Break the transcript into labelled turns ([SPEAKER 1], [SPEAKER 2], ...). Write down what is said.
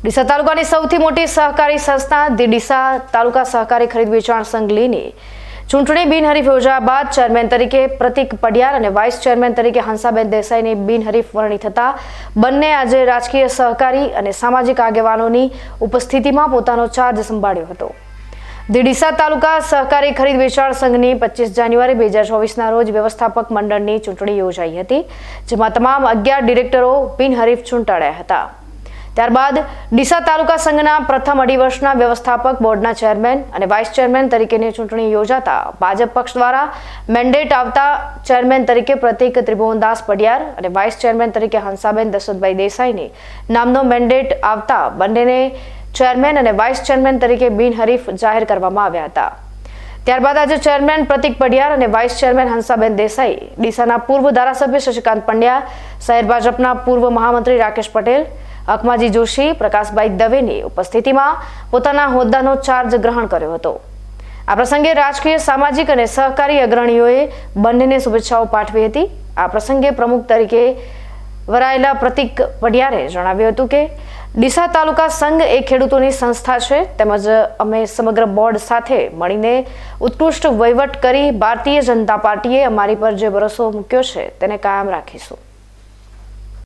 [SPEAKER 1] ડીસા તાલુકાની સૌથી મોટી સહકારી સંસ્થા ધી ડીસા તાલુકા સહકારી ખરીદ વેચાણ સંઘ લીની. ચૂંટણી બિનહરીફ યોજાયા બાદ ચેરમેન તરીકે પ્રતિક પડિયાર અને વાઇસ ચેરમેન તરીકે હંસાબેન દેસાઈની બિનહરીફ વરણી થતા બંને આજે રાજકીય સહકારી અને સામાજિક આગેવાનોની ઉપસ્થિતિમાં પોતાનો ચાર્જ સંભાળ્યો હતો. દિડીસા તાલુકા સહકારી ખરીદ વેચાણ સંઘની પચીસ જાન્યુઆરી બે હજાર ચોવીસના રોજ વ્યવસ્થાપક મંડળની ચૂંટણી યોજાઈ હતી, જેમાં તમામ અગિયાર ડિરેક્ટરો બિનહરીફ ચૂંટાડ્યા હતા. ત્યારબાદ ડીસા તાલુકા સંઘના પ્રથમ અઢી વર્ષના વ્યવસ્થાપક, બોર્ડના ચેરમેન અને વાઇસ ચેરમેન તરીકેની ચૂંટણી યોજાતા ભાજપ પક્ષ દ્વારા મેન્ડેટ આવતા ચેરમેન તરીકે પ્રતિક ત્રિભુવનદાસ પડિયાર અને વાઇસ ચેરમેન તરીકે હંસાબેન દશરથભાઈ દેસાઈની નામનો મેન્ડેટ આવતા બંનેને ચેરમેન અને વાઇસ ચેરમેન તરીકે બિનહરીફ જાહેર કરવામાં આવ્યા હતા. ત્યારબાદ આજે ચેરમેન પ્રતિક પડિયાર અને વાઇસ ચેરમેન હંસાબેન દેસાઈ, ડીસાના પૂર્વ ધારાસભ્ય શશિકાંત પંડ્યા, શહેર ભાજપના પૂર્વ મહામંત્રી રાકેશ પટેલ અકમાજી જોશી, પ્રકાશભાઈ દવેની ઉપસ્થિતિમાં પોતાના હોદ્દાનો ચાર્જ ગ્રહણ કર્યો હતો. આ પ્રસંગે રાજકીય, સામાજિક અને સહકારી અગ્રણીઓએ બંનેને શુભેચ્છાઓ પાઠવી હતી. આ પ્રસંગે પ્રમુખ તરીકે વરાયેલા પ્રતિક પડિયારે જણાવ્યું હતું કે, ડીસા તાલુકા સંઘ એ ખેડૂતોની સંસ્થા છે. તેમજ અમે સમગ્ર બોર્ડ સાથે મળીને ઉત્કૃષ્ટ વહીવટ કરી ભારતીય જનતા પાર્ટીએ અમારી પર જે ભરોસો મૂક્યો છે, તેને કાયમ રાખીશું.